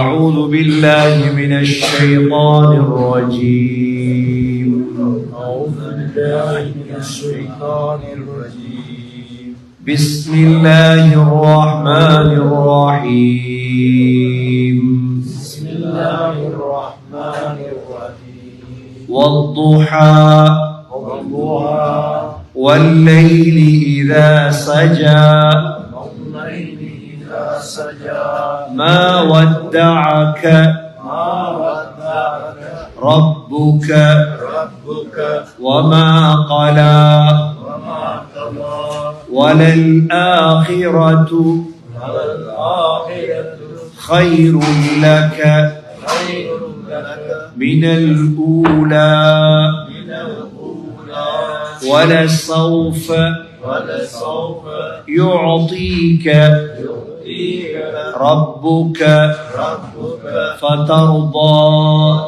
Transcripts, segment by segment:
أعوذ بالله من الشيطان الرجيم. أعوذ بالله من الشيطان الرجيم بسم الله الرحمن الرحيم بسم الله الرحمن الرحيم. والضحى. والضحى. والليل إذا سجى. ما ودعك ما ودعك ربك ربك وما قلى وما قضى. وللآخرة والآخرة خير لك خير لك من الأولى من الأولى. ولسوف ولسوف يعطيك ربك فترضى.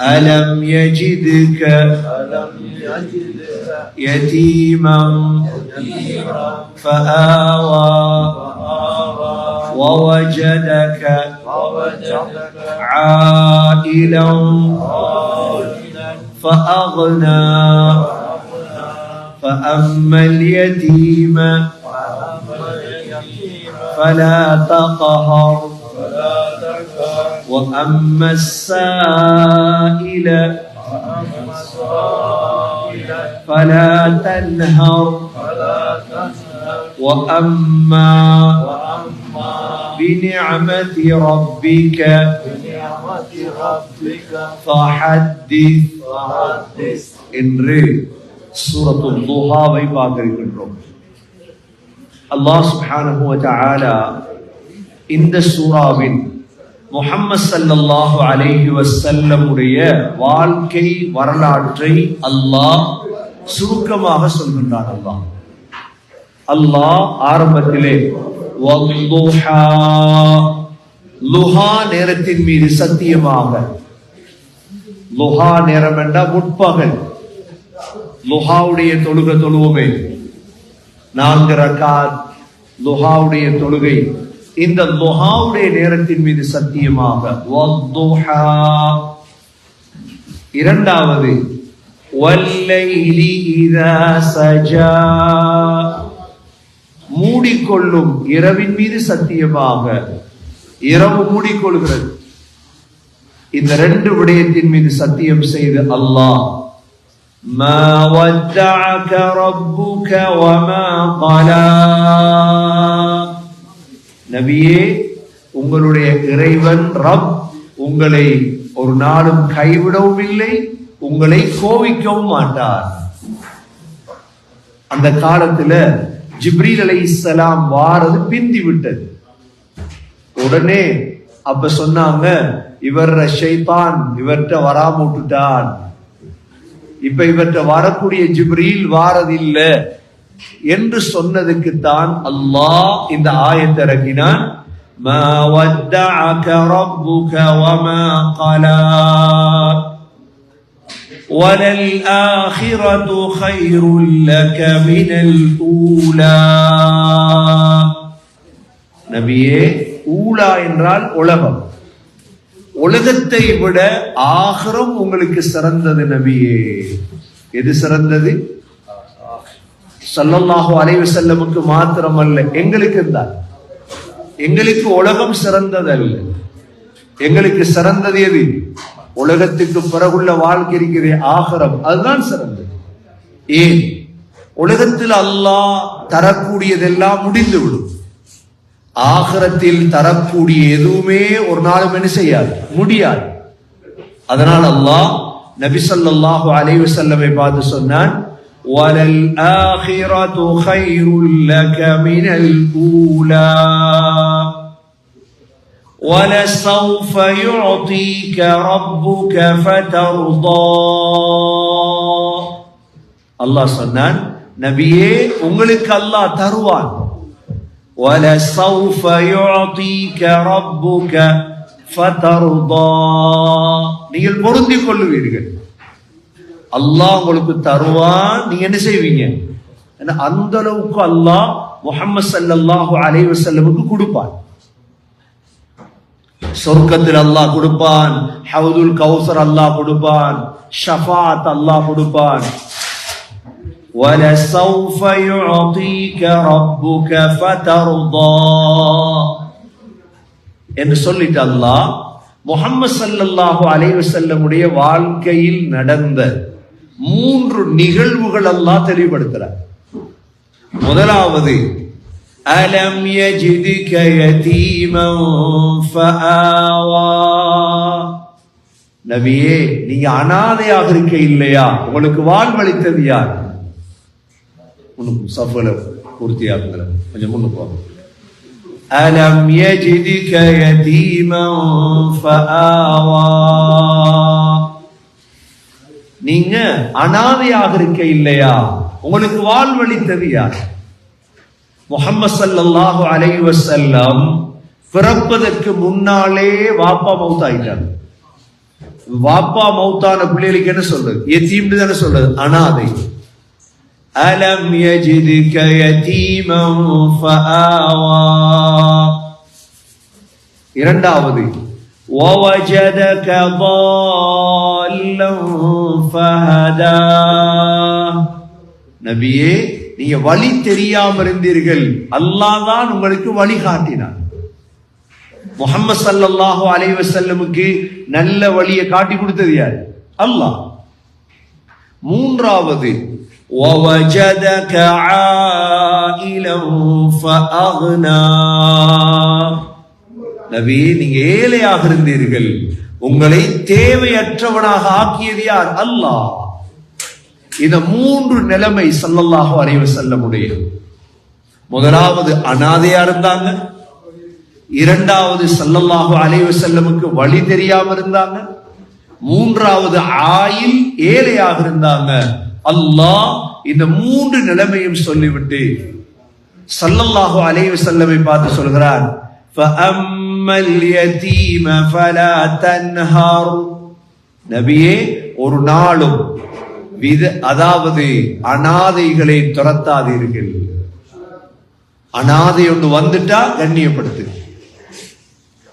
ألم يجدك يتيما فآوى. ووجدك عائلا فأغنى. فأما اليتيم فلا تقهر فلا تكفر وأما السائل وأما السائل فلا تنهر فلا تنهر وأما وأما بنعمة ربك بنعمة ربك فحدث فحدث என்று சூரத்துல் துஹாவை பார்க்கின்றோம் அல்லாஹ் சுப்ஹானஹு வ தஆலா இந்த சூராவின் முஹம்மது ஸல்லல்லாஹு அலைஹி வஸல்லம் உடைய வாழ்க்கை வரலாற்றை அல்லாஹ் சுருக்கமாக சொல்கின்றான் அல்லாஹ். அல்லாஹ் ஆரம்பத்திலே வல்லுஹா லுஹா நேரத்தின் மீது சத்தியமாக. லுஹா நேரம் என்றால் முற்பகல். லுஹாவுடைய தொழுகை தொழுவோமே. நான்கு ரக்காத் லுஹாவுடைய தொழுகை. இந்த லுஹாவுடைய நேரத்தின் மீது சத்தியமாக இரண்டாவது மூடிக்கொள்ளும் இரவின் மீது சத்தியமாக இரவு மூடிக்கொள்கிறது. இந்த ரெண்டு விடயத்தின் மீது சத்தியம் செய்து அல்லாஹ் ما ودعك ربك وما قلى நபியே உங்களுடைய இறைவன் ரப் உங்களை ஒரு நாளும் கைவிடவும் இல்லை உங்களை கோவிக்கவும் மாட்டார் அந்த காலத்துல ஜிப்ரீல் அலைஹிஸ்ஸலாம் வாரது பிந்தி விட்டது உடனே அப்ப சொன்னாங்க இவர் ஷைத்தான் இவர்கிட்ட வராம விட்டுட்டான் இப்ப இவற்றை வரக்கூடிய ஜிப்ரீல் வாரதில்ல என்று சொன்னதுக்கு தான் அல்லாஹ் இந்த ஆயத்தை இறக்கினான் ما ودعك ربك وما قلى وللآخرة خير لك من الأولى நபியே ஊலா என்றால் உலகம் உலகத்தை விட ஆகரம் உங்களுக்கு சிறந்தது நபியே. எது சிறந்தது? சொல்லல்லாஹோ அலைவு செல்லமுக்கு மாத்திரம் அல்ல எங்களுக்கு தான் எங்களுக்கு உலகம் சிறந்தது அல்ல எங்களுக்கு சிறந்தது எது? உலகத்துக்கு பிறகுள்ள வாழ்க்கை இருக்கிற ஆகரம். அதுதான் சிறந்தது. ஏன்? உலகத்தில் அல்லாஹ் தரக்கூடியதெல்லாம் முடிந்து விடும் ஆகரத்தில் தரக்கூடிய எதுவுமே ஒரு நாளும் என்ன செய்யாது முடியாது அதனால் அல்லாஹ் நபி ஸல்லல்லாஹு அலைஹி வஸல்லமை பார்த்து சொன்னான் வலல் ஆகிரது கைருல் லக மினல் ஊலா ولسوف يعطيك ربك فترضى அல்லாஹ் சொன்னான் நபியே உங்களுக்கு அல்லாஹ் தருவான் ولسوف يعطيك ربك فترضى நீங்கள் பொருந்திக் கொள்ளுவீர்கள் அல்லாஹ் உங்களுக்கு தருவான் நீங்க என்ன செய்வீங்க ஏன்னா அந்த அளவுக்கு அல்லாஹ் முஹம்மது ஸல்லல்லாஹு அலைஹி வஸல்லமுக்கு கொடுப்பான் சொர்க்கத்தில் அல்லாஹ் கொடுப்பான் ஹவுதுல் கௌசர் அல்லாஹ் கொடுப்பான் ஷஃபாத் அல்லாஹ் கொடுப்பான் وَلَسَوْفَ يُعْطِيكَ رَبُّكَ فَتَرْضَى என்று சொல்லிட்டு அல்லாஹ் முஹம்மது ஸல்லல்லாஹு அலைஹி வஸல்லமுடைய வாழ்க்கையில் நடந்த மூன்று நிகழ்வுகள் அல்லாஹ் தெளிவுபடுத்துறார் முதலாவது அலம் யஜிதுக யதீமன் ஃபஆவா நபியே நீங்க அனாதையாக இருக்க இல்லையா உங்களுக்கு வாழ்வளித்தது யார் முன்னுக்கு சஃபல பூர்த்தியாகுங்கள கொஞ்சம் முன்னுக்கு வாங்க. அலம் யஜிதுக யதீமன் நீங்க அனாதையாக இருக்க இல்லையா உங்களுக்கு வாழ்வளித்தது யார் முகமது சல்லாஹு அலை வசல்லம் பிறப்பதற்கு முன்னாலே வாப்பா மௌத்தாயிட்டாங்க வாப்பா மௌத்தான பிள்ளைகளுக்கு என்ன சொல்றது? எத்தீம்னு தானே சொல்றது. அனாதை. அலம் யஜிதுக யதீமன் ஃபஆவா இரண்டாவது ووجدك ضالا فهدى நபியே நீங்க வழி தெரியாம இருந்தீர்கள் அல்லாஹ் தான் உங்களுக்கு வழி காட்டினார் முகமது சல்லல்லாஹு அலைஹி வஸல்லமுக்கு நல்ல வழியை காட்டி கொடுத்தது யார் அல்லாஹ் மூன்றாவது ووجدك عائلا فأغنى நபியே நீங்க ஏழையாக இருந்தீர்கள் உங்களை தேவையற்றவனாக ஆக்கியது யார் அல்லாஹ் இந்த மூன்று நிலைமை சல்லல்லாஹு அலைஹி வஸல்லமுடைய முதலாவது அனாதையா இருந்தாங்க இரண்டாவது சல்லல்லாஹு அலைஹி வஸல்லமுக்கு வழி தெரியாம இருந்தாங்க மூன்றாவது ஆயில் ஏழையாக இருந்தாங்க அல்லாஹ் இந்த மூன்று நிலைமையும் சொல்லிவிட்டு சல்லல்லாஹு அலைவு செல்லவை பார்த்து சொல்கிறார். நபியே ஒரு நாளும் வித அதாவது அனாதைகளை துரத்தாதீர்கள். அனாதை ஒன்று வந்துட்டா கண்ணியப்படுத்து.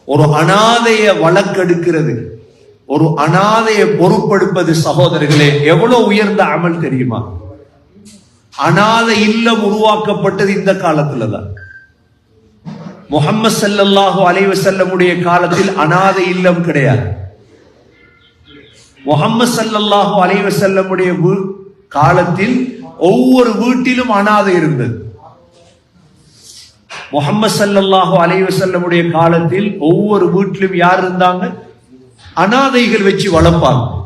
ஒரு அனாதைய வழக்கெடுக்கிறது. ஒரு அனாதையை பொறுப்படுப்பது சகோதரர்களே எவ்வளவு உயர்ந்த அமல் தெரியுமா? அனாதை இல்லம் உருவாக்கப்பட்டது இந்த காலத்துல தான் முகம்மது ஸல்லல்லாஹு அலைஹி வஸல்லமுடைய காலத்தில் அனாதை இல்லம் கிடையாது. முகம்மது சல்லாஹு அலைஹி செல்லமுடைய வீ- காலத்தில் ஒவ்வொரு வீட்டிலும் அனாதை இருந்தது. முகம்மது சல்லாஹு அலைஹி செல்லமுடைய காலத்தில் ஒவ்வொரு வீட்டிலும் யார் இருந்தாங்க? அனாதைகள் வச்சு வளர்ப்பாங்க.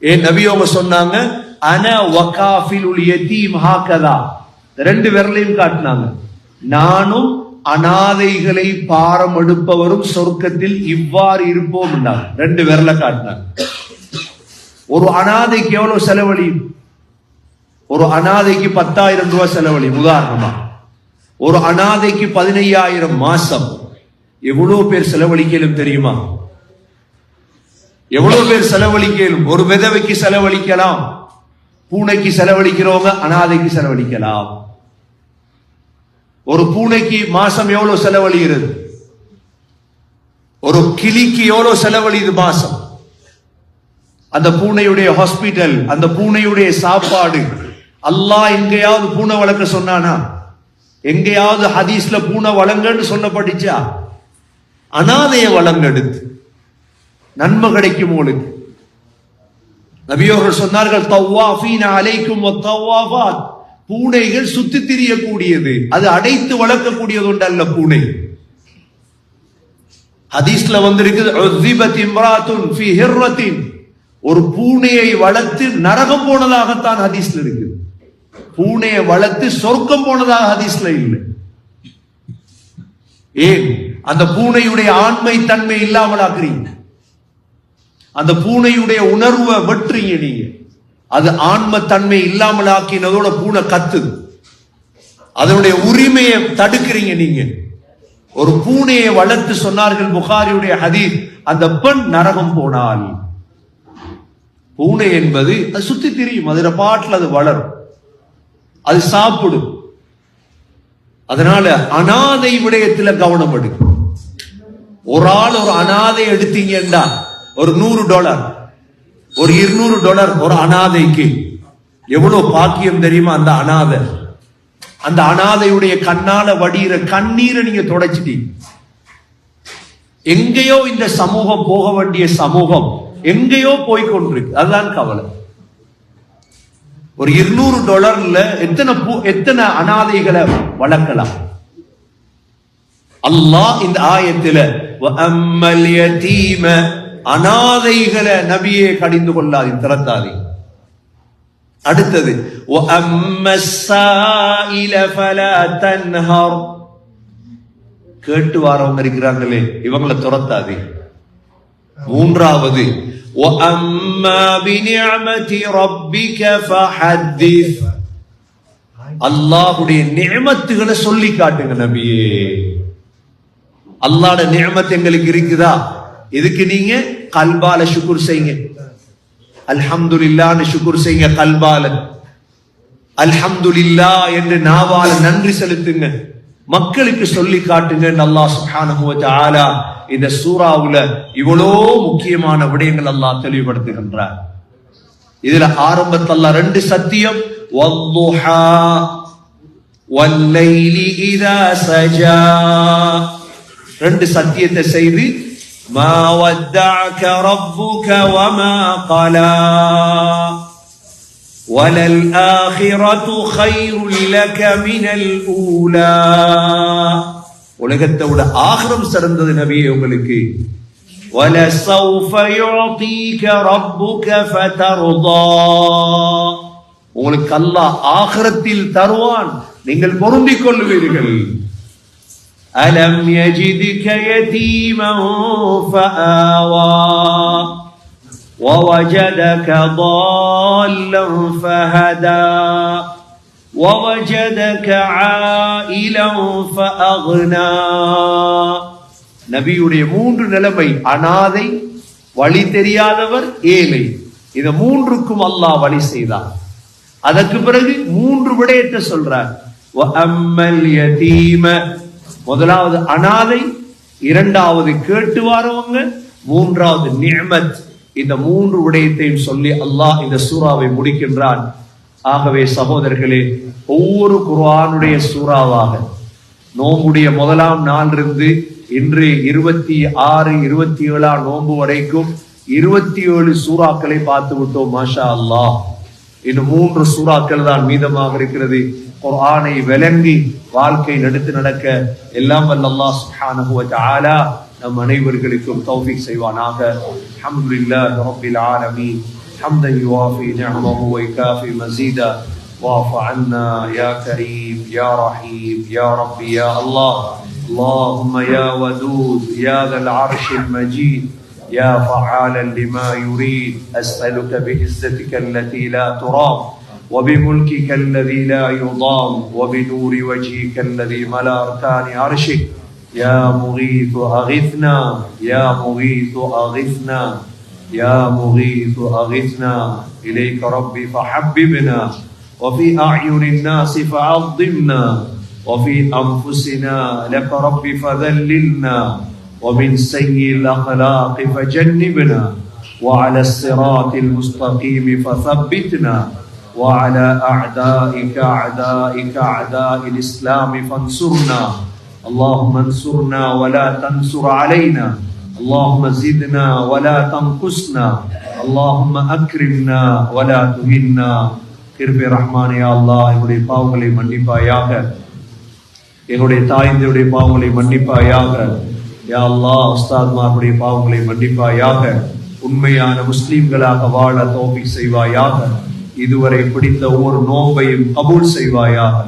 ஏன் நபி அவங்க சொன்னாங்க அன வகாஃபில் உல் யதீம் ஹாகதா. ரெண்டு விரலையும் காட்டினாங்க. நானும் அனாதைகளை பாரம் எடுப்பவரும் சொர்க்கத்தில் இவ்வாறு இருப்போம் ரெண்டு விரலை காட்டினாங்க. ஒரு அனாதைக்கு எவ்வளவு செலவழியும் ஒரு அனாதைக்கு பத்தாயிரம் ரூபாய் செலவழியும் உதாரணமா. ஒரு அனாதைக்கு பதினையாயிரம் மாசம். எவ்வளவு பேர் செலவழிக்கலும் தெரியுமா? எவ்வளவு பேர் செலவழிக்கலும் ஒரு விதவைக்கு செலவழிக்கலாம். பூனைக்கு செலவழிக்கிறவங்க அனாதைக்கு செலவழிக்கலாம். ஒரு பூனைக்கு மாசம் எவ்வளவு செலவழிகிறது? ஒரு கிளிக்கு எவ்வளவு செலவழியுது மாசம்? அந்த பூனையுடைய ஹாஸ்பிட்டல் அந்த பூனையுடைய சாப்பாடு. அல்லாஹ் எங்கேயாவது பூனை வளர்க்க சொன்னானா? எங்கேயாவது ஹதீஸ்ல பூனை வளங்கன்னு சொல்லப்பட்டுச்சா? அனாதைய வளங்கெடுத்து. நன்மை கிடைக்கும் உங்களுக்கு நபியோர்கள் சொன்னார்கள் தவ்வாஃபீன அலைக்கும் வத்தவ்வாஃபாத் பூனைகள் சுத்தி திரியக்கூடியது. அது அடைத்து வளர்க்கக்கூடியது ஒன்று அல்ல பூனை ஹதீஸ்ல வந்திருக்கு ஒரு பூனையை வளர்த்து நரகம் போனதாகத்தான் ஹதீஸ்ல இருக்கு. பூனையை வளர்த்து சொர்க்கம் போனதாக ஹதீஸ்ல இல்லை. ஏன்? அந்த பூனையுடைய ஆண்மை தன்மை இல்லாமல் ஆக்குறீங்க அந்த பூனையுடைய உணர்வை வெட்டுறீங்க நீங்க அது ஆன்ம தன்மை இல்லாமல் ஆக்கினதோட பூனை கத்துது. அதனுடைய உரிமையை தடுக்கிறீங்க நீங்க. ஒரு பூனையை வளர்த்து சொன்னார்கள் புகாரியுடைய ஹதீர் அந்த பெண் நரகம் போனால். பூனை என்பது அது சுத்தி திரியும் அதுல பாட்டில் அது வளரும். அது சாப்பிடும். அதனால அனாதை விடயத்துல கவனம் எடுக்கும். ஒரு ஆள் ஒரு அனாதை எடுத்தீங்கன்னா ஒரு நூறு டாலர் ஒரு இருநூறு டாலர் ஒரு அனாதைக்கு. எவ்வளவு பாக்கியம் தெரியுமா அந்த அனாதை? அந்த அனாதையுடைய கண்ணால வடிகிற கண்ணீரை நீங்க தொடச்சிட்டீங்க. எங்கேயோ இந்த சமூகம் போக வேண்டிய சமூகம் எங்கேயோ போய்கொண்டிருக்கு அதுதான் கவலை. ஒரு இருநூறு டாலர்ல எத்தனை எத்தனை அனாதைகளை வளர்க்கலாம்? அல்லாஹ் இந்த ஆயத்துல வஅம்மல் யதீம அனாதைகளை நபியே கடிந்து கொள்ளாதே திறத்தாதே அடுத்தது கேட்டு வாரவங்க இருக்கிறாங்களே இவங்களை துரத்தாதே மூன்றாவது அல்லாஹுடைய நியமத்துகளை சொல்லி காட்டுங்க நபியே. அல்லாட நியமத்து எங்களுக்கு இருக்குதா? இதுக்கு நீங்க கல்பால சுக்குர் செய்யுங்க. அல்ஹம்துலில்லாஹ்னு ஷுக்குர் செய்யுங்க கல்பால. அல்ஹம்துலில்லா என்று நாவால நன்றி செலுத்துங்க. மக்களுக்கு சொல்லி காட்டுங்க நல்லா சுப்ஹானஹு வ இந்த சூறாவுல இவ்வளோ முக்கியமான விடயங்கள் அல்லாஹ் தெளிவுபடுத்துகின்றார். இதுல ஆரம்பத்தல்ல ரெண்டு சத்தியம் ரெண்டு சத்தியத்தை செய்து மா வத்தஅக ரப்புக வமா கலா وللآخرة خير لك من الأولى உலகத்தை விட ஆகிரம் சிறந்தது நபியே உங்களுக்கு وَلَسَوْفَ يُعْطِيكَ رَبُّكَ فَتَرْضَى உங்களுக்கு அல்லாஹ் ஆகிரத்தில் தருவான் நீங்கள் பொருந்திக் கொள்வீர்கள் ألم يجدك يتيما فآوى ووجدك ضالا فهدى ووجدك عائلا فأغنى நபியுடைய மூன்று நிலைமை அனாதை வழி தெரியாதவர் ஏழை இந்த மூன்றுக்கும் அல்லாஹ் வழி செய்தான் அதற்கு பிறகு மூன்று விடயத்தை சொல்றார் وَأَمَّا الْيَتِيمَ முதலாவது அனாதை இரண்டாவது கேட்டு வாரவங்க மூன்றாவது நியமத் இந்த மூன்று விடயத்தையும் சொல்லி அல்லாஹ் இந்த சூறாவை முடிக்கின்றான். ஆகவே சகோதரர்களே ஒவ்வொரு குர்ஆனுடைய சூறாவாக நோம்புடைய முதலாம் நாளிலிருந்து இன்று இருபத்தி ஆறு இருபத்தி ஏழாம் நோன்பு வரைக்கும் இருபத்தி ஏழு சூறாக்களை பார்த்து விட்டோம் மாஷா அல்லாஹ். இன்னும் மூன்று சூறாக்கள் தான் மீதமாக இருக்கிறது. குர்ஆனை விளங்கி வாழ்க்கை நடத்து நடக்க எல்லாம் வல்ல அல்லாஹ் சுப்ஹானஹு வ தஆலா நம் அனைவர்களுக்கும் தௌஃபீக் செய்வானாக அல்ஹம்துலில்லாஹி ரப்பில் ஆலமீன் حمدا يوافي نعمه ويكافي مزيدا واعف عنا يا كريم يا رحيم يا ربي يا الله اللهم يا ودود يا ذا العرش المجيد يا فعالا لما يريد اسالك بعزتك التي لا ترام وبملكك الذي لا يضام وبنور وجهك الذي ملا اركان عرشك يا مغيث أغثنا يا مغيث أغثنا يا مغيث أغثنا. إليك ربي فحببنا وفي أعين الناس فعظمنا وفي أنفسنا لك ربي فذللنا ومن سيء الأخلاق فجنبنا وعلى الصراط المستقيم فثبتنا. وعلى أعدائك أعدائك أعداء الإسلام فانصرنا اللهم انصرنا ولا تنصر علينا اللهم زدنا ولا تنقصنا اللهم أكرمنا ولا تهنا கிருபை ரஹ்மானே யா அல்லாஹ் எங்களுடைய பாவங்களை மன்னிப்பாயாக எங்களுடைய தாய்ந்தருடைய பாவங்களை மன்னிப்பாயாக யா அல்லாஹ் உஸ்தாத்மாருடைய பாவங்களை மன்னிப்பாயாக உண்மையான முஸ்லிம்களாக வாழ தோப்பி செய்வாயாக இதுவரை பிடித்த ஒவ்வொரு நோன்பையும் கபூல் செய்வாயாக.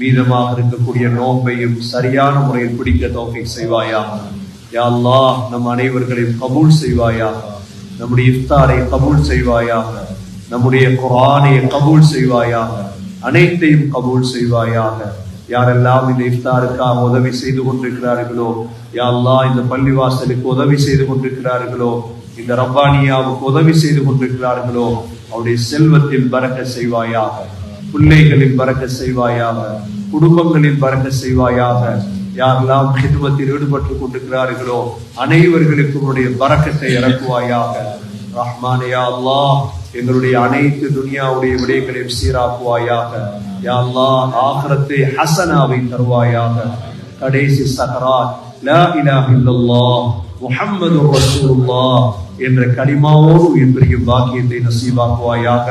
மீதமாக இருக்கக்கூடிய நோன்பையும் சரியான முறையில் பிடிக்க தோகை செய்வாயாக. யாழ்லா நம் அனைவர்களையும் கபூல் செய்வாயாக. நம்முடைய இஃப்தாரை கபூல் செய்வாயாக. நம்முடைய குரானை கபூல் செய்வாயாக. அனைத்தையும் கபூல் செய்வாயாக. யாரெல்லாம் இந்த இஃப்தாருக்காக உதவி செய்து கொண்டிருக்கிறார்களோ யா இந்த பள்ளிவாசலுக்கு உதவி செய்து கொண்டிருக்கிறார்களோ இந்த ரப்பானியாவுக்கு உதவி செய்து கொண்டிருக்கிறார்களோ அவருடைய செல்வத்தில் பறக்க செய்வாயாக பிள்ளைகளில் பறக்க செய்வாயாக குடும்பங்களில் பறக்க செய்வாயாக யாரெல்லாம் ஹிதுமத்தில் ஈடுபட்டுக் கொண்டிருக்கிறார்களோ அனைவர்களுக்கு உன்னுடைய பறக்கத்தை இறக்குவாயாக. ரஹ்மானே அல்லாஹ் எங்களுடைய அனைத்து துனியாவுடைய விடயங்களையும் சீராக்குவாயாக. யா அல்லாஹ் ஆகரத்தை ஹசனாவை தருவாயாக. கடைசி சகராத் லா இலாஹ இல்லல்லாஹ் முஹம்மதுர் ரசூலுல்லாஹ் என்ற கலிமாவோடு உயிர் பாக்கியத்தை நசீபாக்குவாயாக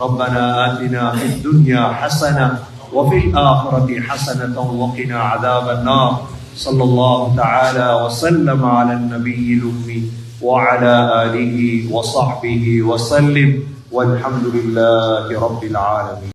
ربنا آتنا في الدنيا حسنة وفي الآخرة حسنة وقنا عذاب النار صلى الله تعالى وسلم على النبي الأمي وعلى آله وصحبه وسلم والحمد لله رب العالمين